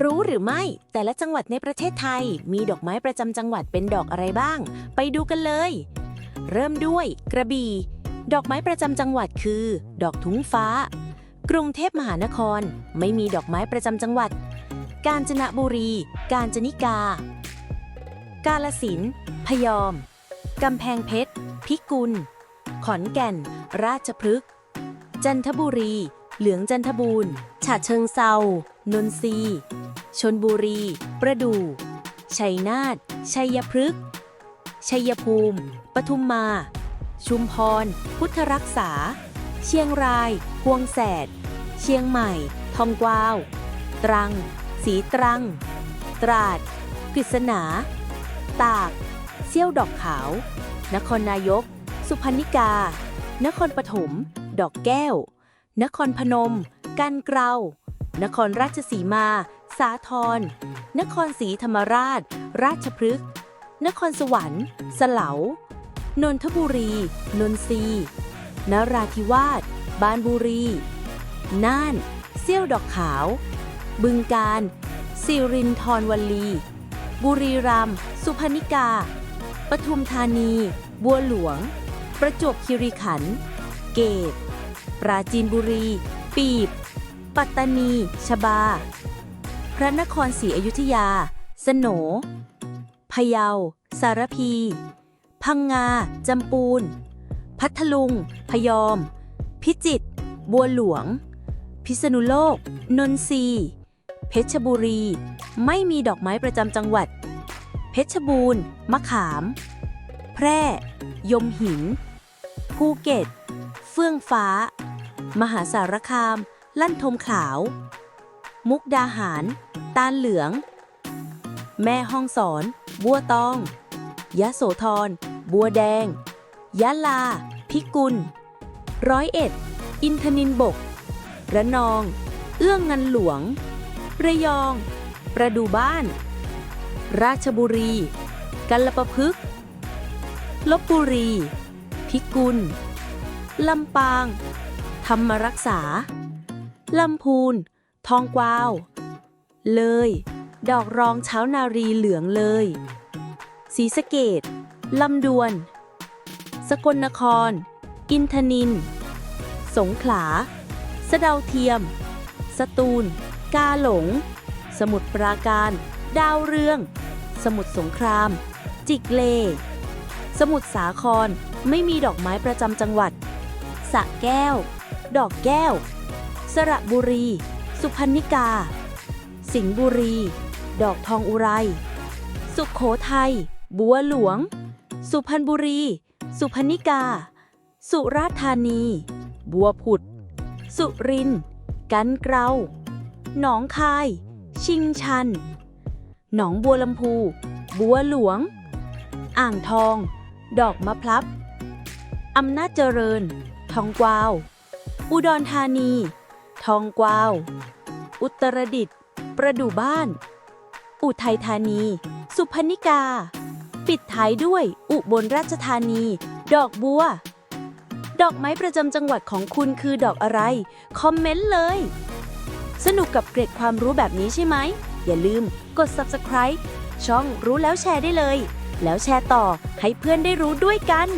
รู้หรือไม่ แต่ละจังหวัดในประเทศไทย มีดอกไม้ประจำจังหวัดเป็นดอกอะไรบ้าง ไปดูกันเลย เริ่มด้วย กระบี่ ดอกไม้ประจำจังหวัดคือ ดอกทุ้งฟ้า กรุงเทพมหานคร ไม่มีดอกไม้ประจำจังหวัด กาญจนบุรี กาญจนิกา กาลสินพยอม กำแพงเพชร พิกุล ขอนแก่น ราชพฤกษ์จันทบุรี เหลืองจันทบูรณ์ ฉะเชิงเซา นนทรีชนบุรี ประดู่ชัยนาท ชัยพฤกษ์ ชัยภูมิ ปทุมมา ชุมพร พุทธรักษา เชียงราย พวงแสด เชียงใหม่ ทองกวาว ตรัง สีตรัง ตราดกฤษณา ตาก เซี่ยวดอกขาว นครนายก สุพรรณิกา นครปฐม ดอกแก้ว นครพนม กันเกลานครราชสีมา สาทรนครศรีธรรมราช ราชพฤกษ์ นครสวรรค์สเหลา นนทบุรี นนทรีนราธิวาส บานบุรี น่าน เซี่ยวดอกขาว บึงการ สิรินทรวัลลี บุรีรัมย์ สุพรรณิกา ปทุมธานี บัวหลวง ประจวบคีรีขันธ์ เกต ปราจีนบุรี ปีบ ปัตตานี ชบา พระนครศรีอยุธยา สโหนพะเยา สารพี พังงา จำปูน พัทลุง พยอม พิจิตร บัวหลวง พิษณุโลก นนทรีเพชรบุรี ไม่มีดอกไม้ประจำจังหวัด เพชรบูรณ์ มะขาม แพร่ ยมหิน ภูเก็ต เฟื่องฟ้า มหาสารคาม ลั่นทมขาว มุกดาหาร ตาลเหลือง แม่ห้องสอน บัวตอง ยะโสธร บัวแดง ยะลา พิกุล ร้อยเอ็ด อินทนินบก ระนอง เอื้องเงินหลวง ระยอง ประดูบ้าน ราชบุรี กัลปะพฤกษ์ลบบุรี พิกุล ลำปาง ธรรมรักษา ลำพูน ทองกวาว เลย ดอกรองเช้านารีเหลืองเลยศรีสะเกดลำดวน สกลนคร อินทนิน สงขลา สะเดาเทียม สตูล กาหลง สมุทรปราการ ดาวเรือง สมุทรสงคราม จิกเล สมุทรสาคร ไม่มีดอกไม้ประจำจังหวัดสะแก้ว ดอกแก้ว สระบุรี สุพรรณิกา สิงห์บุรี ดอกทองอุไร สุขโขทัย บัวหลวง สุพรรณบุรี สุพรรณิกา สุราษฎร์ธานี บัวผุด สุรินทร์ กันเกลาหนองคาย ชิงชัน หนองบัวลำพู บัวหลวง อ่างทอง ดอกมะพลับอำนาจเจริญ ทองกวาว อุดรธานี ทองกวาว อุตรดิตถ์ประดู่บ้าน อุทัยธานี สุพรรณิกา ปิดท้ายด้วยอุบลราชธานี ดอกบัว ดอกไม้ประจำจังหวัดของคุณคือดอกอะไร คอมเมนต์เลย สนุกกับเกร็ดความรู้แบบนี้ใช่ไหม อย่าลืมกด subscribe ช่องรู้แล้วแชร์ได้เลย แล้วแชร์ต่อให้เพื่อนได้รู้ด้วยกัน